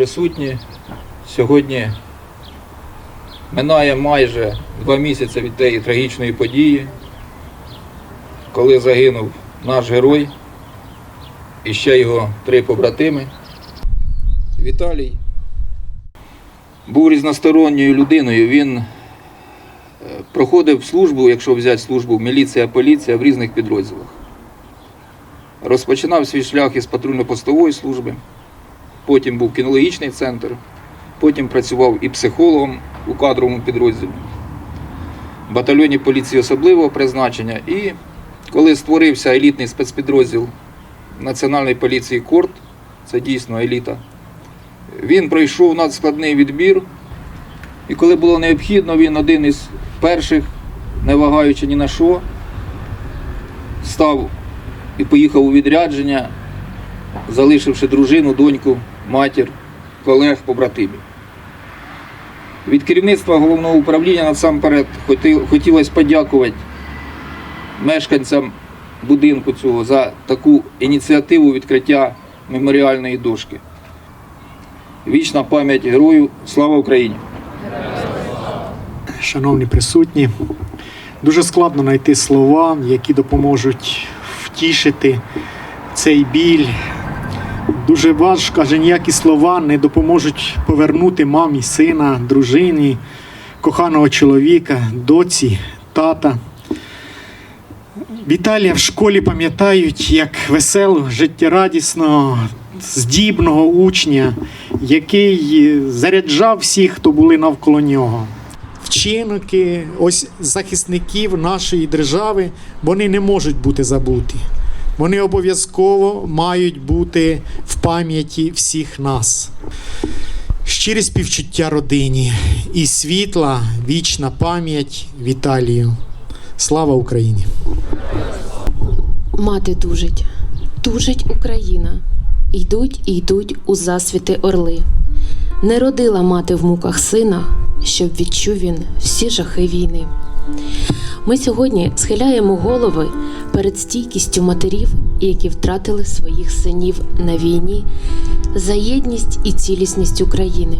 присутні. Сьогодні минає майже два місяці від тієї трагічної події, коли загинув наш герой і ще його три побратими. Віталій був різносторонньою людиною. Він е, проходив службу, якщо взяти службу міліція, поліція в різних підрозділах. Розпочинав свій шлях із патрульно-постової служби, потім був кінологічний центр, потім працював і психологом у кадровому підрозділі, батальйоні поліції особливого призначення. І коли створився елітний спецпідрозділ Національної поліції Корт, це дійсно еліта, він пройшов надскладний відбір. І коли було необхідно, він один із перших, не вагаючи ні на що, став і поїхав у відрядження, залишивши дружину, доньку, матір, колег, побратимів. Від керівництва головного управління насамперед хотілося подякувати мешканцям будинку цього за таку ініціативу відкриття меморіальної дошки. Вічна пам'ять герою. Слава Україні! шановні присутні, дуже складно знайти слова, які допоможуть втішити цей біль. Дуже важко, аже ніякі слова не допоможуть повернути мамі, сина, дружині, коханого чоловіка, доці, тата. Віталія в школі пам'ятають як веселого, життєрадісного, здібного учня, який заряджав всіх, хто були навколо нього. Вчинки, ось захисників нашої держави, вони не можуть бути забуті. Вони обов'язково мають бути пам'яті всіх нас. Щирі співчуття родині і світла, вічна пам'ять Віталію. Слава Україні! Мати тужить, тужить Україна. Йдуть і йдуть у засвіти орли. Не родила мати в муках сина, щоб відчув він всі жахи війни. Ми сьогодні схиляємо голови перед стійкістю матерів, які втратили своїх синів на війні за єдність і цілісність України.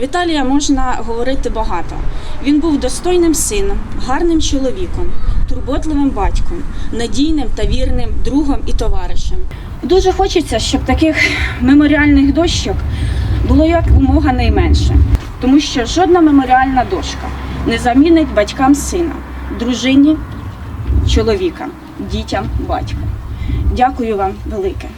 Віталія можна говорити багато. Він був достойним сином, гарним чоловіком, турботливим батьком, надійним та вірним другом і товаришем. Дуже хочеться, щоб таких меморіальних дощок було як умога найменше, тому що жодна меморіальна дошка не замінить батькам сина, дружині чоловіка, дітям батька. Дякую вам велике.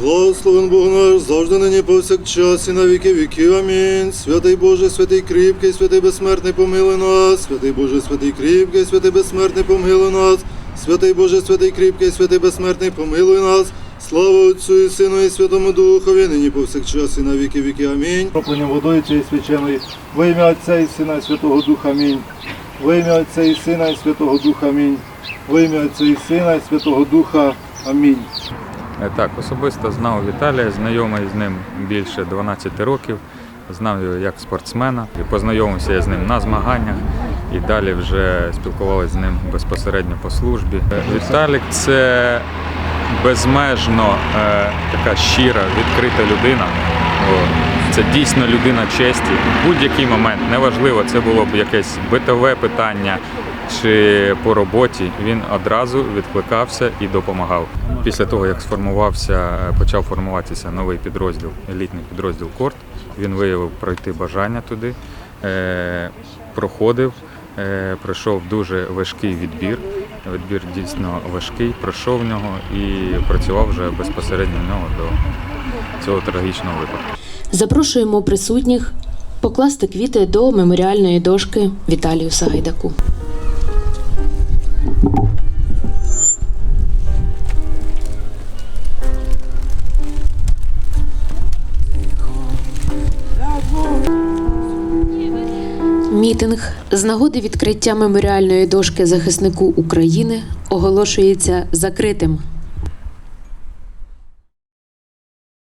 Благословен Бог наш, завжди нині повсякчас і на віки віків. Амінь. Святий Боже, святий кріпкий, святий безсмертний помилуй нас. Святий Боже, святий кріпкий, святий безсмертний помилуй нас. Святий Боже, святий кріпкий, святий безсмертний помилуй нас. Слава Отцю і Сину і Святому Духові, нині повсякчас і на віки віки. Амінь. Кропленням водою цієї свяченої, во ім'я Отця і Сина і Святого Духа. Амінь. Во ім'я Отця і Сина і Святого Духа. Амінь. Во ім'я Отця і Сина і Святого Духа. Амінь. Е, Так, особисто знав Віталія, знайомий з ним більше 12 років. Знав його як спортсмена. І познайомився я з ним на змаганнях і далі вже спілкувалися з ним безпосередньо по службі. Е, Віталік це безмежно е, така щира, відкрита людина. Це дійсно людина честі. В будь-який момент, неважливо, це було б якесь битове питання чи по роботі, він одразу відкликався і допомагав. Після того, як сформувався, е, почав формуватися новий підрозділ, елітний підрозділ Корт, він виявив пройти бажання туди, е, проходив, е, пройшов дуже важкий відбір. Відбір дійсно важкий, пройшов в нього і працював вже безпосередньо в нього до цього трагічного випадку. Запрошуємо присутніх покласти квіти до меморіальної дошки Віталію Сагайдаку. Мітинг з нагоди відкриття меморіальної дошки захиснику України оголошується закритим.